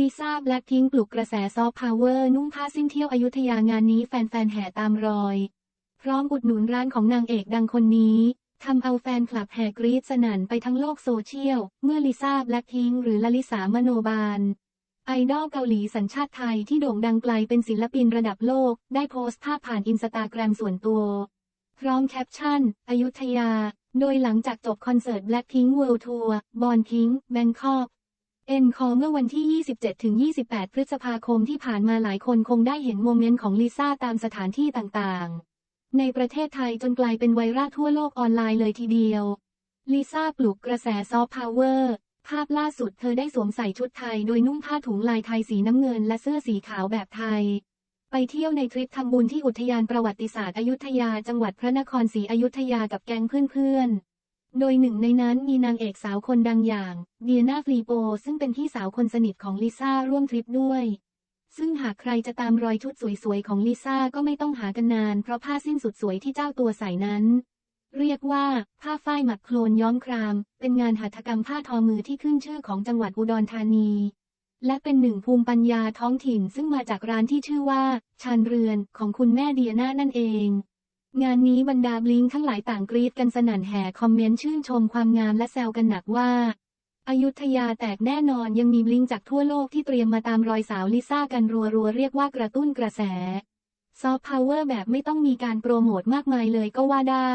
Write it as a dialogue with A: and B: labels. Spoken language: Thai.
A: ลิซ่าแบล็คพิงปลุกกระแสซอฟต์พาวเวอร์นุ่งผ้าสิ้นเที่ยวอยุธยางานนี้แฟนๆแห่ตามรอย พร้อมอุดหนุนร้านของนางเอกดังคนนี้ทำเอาแฟนคลับแห่กรี๊ดสนั่นไปทั้งโลกโซเชียล เมื่อลิซ่าแบล็คพิงหรือลลิสามโนบาล ไอดอลเกาหลีสัญชาติไทยที่โด่งดังไกลเป็นศิลปินระดับโลก ได้โพสต์ภาพผ่านอินสตาแกรมส่วนตัว พร้อมแคปชั่น อยุธยา โดยหลังจากจบคอนเสิร์ต Blackpink World Tour บอนพิงแบงคอก เอ็นคอเมื่อวันที่ 27-28 พฤษภาคมที่ผ่านมาหลายคนคงได้เห็นโมเมนต์ของลิซ่าตามสถานที่ต่างๆ ในประเทศไทยจนกลายเป็นไวรัลทั่วโลกออนไลน์เลยทีเดียว ลิซ่าปลุกกระแสซอฟต์พาวเวอร์ ภาพล่าสุดเธอได้สวมใส่ชุดไทยโดยนุ่งผ้าถุงลายไทยสีน้ำเงินและเสื้อสีขาวแบบไทย ไปเที่ยวในทริปทำบุญที่อุทยานประวัติศาสตร์อยุธยาจังหวัดพระนครศรีอยุธยากับแก๊งเพื่อนๆ โดยหนึ่งในนั้นมีนางเอกสาวคนดังอย่างเดียนาฟรีโปซึ่งเป็นพี่สาวคนสนิทของลิซ่าร่วมทริปด้วย ซึ่งหากใครจะตามรอยชุดสวยๆของลิซ่าก็ไม่ต้องหากันนาน เพราะผ้าสิ้นสุดสวยที่เจ้าตัวใส่นั้น เรียกว่าผ้าฝ้ายหมักโคลนย้อมคราม เป็นงานหัตถกรรมผ้าทอมือที่ขึ้นชื่อของจังหวัดอุดรธานี และเป็นหนึ่งภูมิปัญญาท้องถิ่นซึ่งมาจากร้านที่ชื่อว่า ชานเรือนของคุณแม่เดียนานั่นเอง งานนี้บรรดาบลิงทั้งหลายต่างกรีดกันสนั่นแห่คอมเมนต์ชื่นชมความงามและแซวกันหนักว่าอายุทยาแตกแน่นอนยังมีบลิงจากทั่วโลกที่เตรียมมาตามรอยสาวลิซ่ากันรัวๆ เรียกว่ากระตุ้นกระแส ซอฟต์พาวเวอร์แบบไม่ต้องมีการโปรโมทมากมายเลยก็ว่าได้